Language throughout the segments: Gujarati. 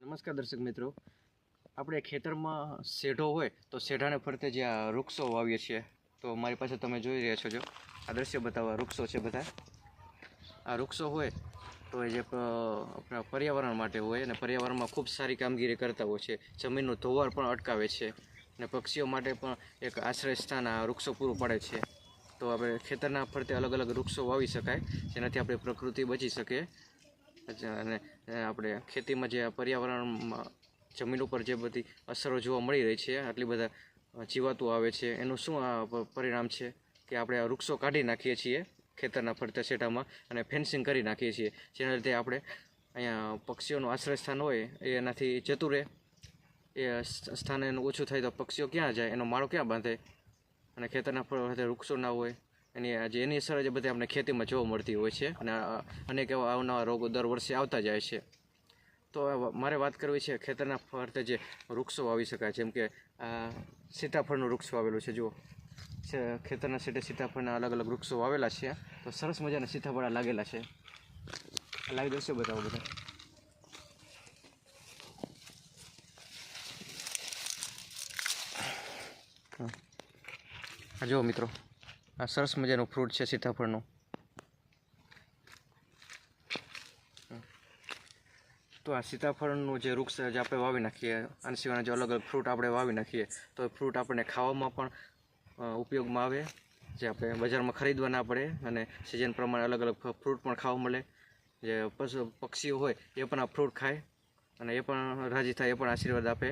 નમસ્કાર દર્શક મિત્રો. આપણે ખેતરમાં શેઢો હોય તો શેઢાને ફરતે જે આ વૃક્ષો વાવીએ છીએ તો મારી પાસે તમે જોઈ રહ્યા છો જો. આ દ્રશ્ય બતાવવા વૃક્ષો છે બધા. આ વૃક્ષો હોય તો એ જે આપણા પર્યાવરણ માટે હોય અને પર્યાવરણમાં ખૂબ સારી કામગીરી કરતા હોય છે. જમીનનું ધોવાણ પણ અટકાવે છે અને પક્ષીઓ માટે પણ એક આશ્રય સ્થાન આ વૃક્ષો પૂરું પાડે છે. તો આપણે ખેતરના ફરતે અલગ અલગ વૃક્ષો વાવી શકાય જેનાથી આપણી પ્રકૃતિ બચી શકે અચ્છા, અને આપણે ખેતીમાં જે પર્યાવરણમાં જમીન ઉપર જે બધી અસરો જોવા મળી રહી છે, આટલી બધા જીવાતું આવે છે, એનું શું પરિણામ છે કે આપણે વૃક્ષો કાઢી નાખીએ છીએ ખેતરના ફરતા શેઢામાં અને ફેન્સિંગ કરી નાખીએ છીએ. જેના લીધે આપણે અહીંયા પક્ષીઓનું આશ્રય સ્થાન હોય, એ એનાથી જતું રહે. એ સ્થાન એનું ઓછું થાય તો પક્ષીઓ ક્યાં જાય, એનો માળો ક્યાં બાંધે? અને ખેતરના ફરતે વૃક્ષો ના હોય એની આજે એની અસર જે બધી આપણે ખેતીમાં જોવા મળતી હોય છે અને અનેક એવા અવનવા રોગો દર વર્ષે આવતા જાય છે. તો મારે વાત કરવી છે ખેતરના ફરતે જે વૃક્ષો વાવી શકાય જેમ કે સીતાફળનું વૃક્ષ વાવેલું છે. જુઓ. ખેતરના સીટે સીતાફળના અલગ અલગ વૃક્ષો વાવેલા છે. તો સરસ મજાના સીતાફળા લાગેલા છે. લાવી દર્શો બતાવો બધા. હા. જુઓ મિત્રો. આ સરસ મજાનું ફ્રૂટ છે સીતાફળનું. તો આ સીતાફળનું જે વૃક્ષ જે આપણે વાવી નાખીએ, આના સિવાયના જે અલગ અલગ ફ્રૂટ આપણે વાવી નાખીએ, તો એ ફ્રૂટ આપણને ખાવામાં પણ ઉપયોગમાં આવે, જે આપણે બજારમાં ખરીદવા ના પડે અને સિઝન પ્રમાણે અલગ અલગ ફ્રૂટ પણ ખાવા મળે. જે પક્ષીઓ હોય, એ પણ આ ફ્રૂટ ખાય અને એ પણ રાજી થાય, એ પણ આશીર્વાદ આપે.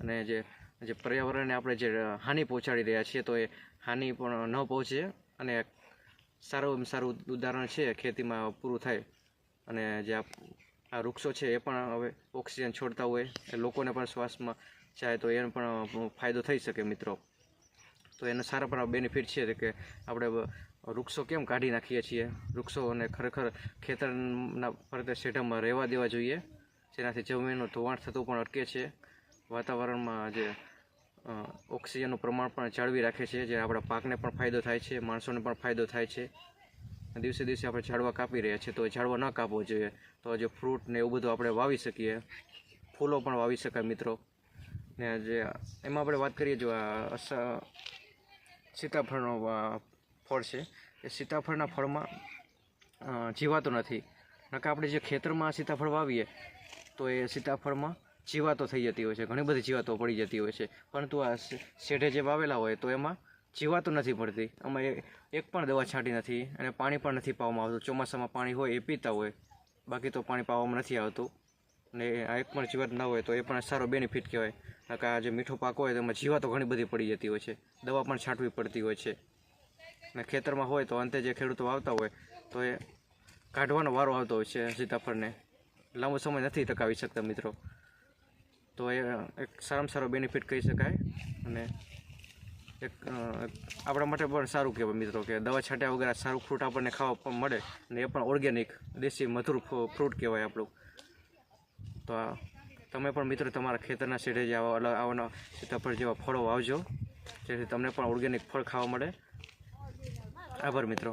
અને જે જે પર્યાવરણને આપણે જે હાનિ પહોંચાડી રહ્યા છીએ, તો એ હાનિ પણ ન પહોંચે અને સારું સારું ઉદાહરણ છે, ખેતીમાં પૂરું થાય. અને જે આ વૃક્ષો છે, એ પણ હવે ઓક્સિજન છોડતા હોય, એ લોકોને પણ શ્વાસમાં જાય, તો એને પણ ફાયદો થઈ શકે મિત્રો. તો એનો સારા પણ બેનિફિટ છે, કે આપણે વૃક્ષો કેમ કાઢી નાખીએ છીએ? વૃક્ષોને ખરેખર ખેતરના ફરતે શેઢામાં રહેવા દેવા જોઈએ. જેનાથી જમીનનું ધોવાણ થતું પણ અટકે છે. વાતાવરણમાં જે ઓક્સિજનનું પ્રમાણ પણ જાળવી રાખે છે, જે આપણા પાકને પણ ફાયદો થાય છે, માણસોને પણ ફાયદો થાય છે. દિવસે દિવસે આપણે ઝાડવા કાપી રહ્યા છીએ, તો ઝાડવા ન કાપવો જોઈએ. તો જે ફ્રૂટ ને એવું બધું આપણે વાવી શકીએ, ફૂલો પણ વાવી શકાય મિત્રો. ને જે, એમાં આપણે વાત કરીએ જો સીતાફળનો ફળ છે. એ સીતાફળના ફળમાં જીવાતો નથી. નકા આપણે જે ખેતરમાં સીતાફળ વાવીએ, તો એ સીતાફળમાં જીવાતો થઈ જતી હોય છે. ઘણી બધી જીવાતો પડી જતી હોય છે. પરંતુ આ શેઢે જે વાવેલા હોય તો એમાં જીવાતો નથી પડતી. આમાં એક પણ દવા છાંટી નથી અને પાણી પણ નથી પાવામાં આવતું. ચોમાસામાં પાણી હોય એ પીતા હોય. બાકી તો પાણી પાવામાં નથી આવતું. અને આ એક પણ જીવાત ના હોય તો એ પણ સારો બેનિફિટ કહેવાય. કે આ જે મીઠો પાક હોય તેમાં જીવાતો ઘણી બધી પડી જતી હોય છે. દવા પણ છાંટવી પડતી હોય છે. અને ખેતરમાં હોય તો અંતે જે ખેડૂતો વાવતા હોય તો એ કાઢવાનો વારો આવતો હોય છે સીતાફળને. લાંબો સમય નથી ટકાવી શકતા મિત્રો. તો એ એક સારામાં સારો બેનિફિટ કહી શકાય. અને એક આપણા માટે પણ સારું કહેવાય મિત્રો કે દવા છાંટ્યા વગર સારું ફ્રૂટ આપણને ખાવા પણ મળે. અને એ પણ ઓર્ગેનિક દેશી મધુર ફ્રૂટ કહેવાય આપણું. તો તમે પણ મિત્રો તમારા ખેતરના શેઢે જે આવા અલગ આવાના સીતાફળ જેવા ફળો વાવજો. જેથી તમને પણ ઓર્ગેનિક ફળ ખાવા મળે. આભાર મિત્રો.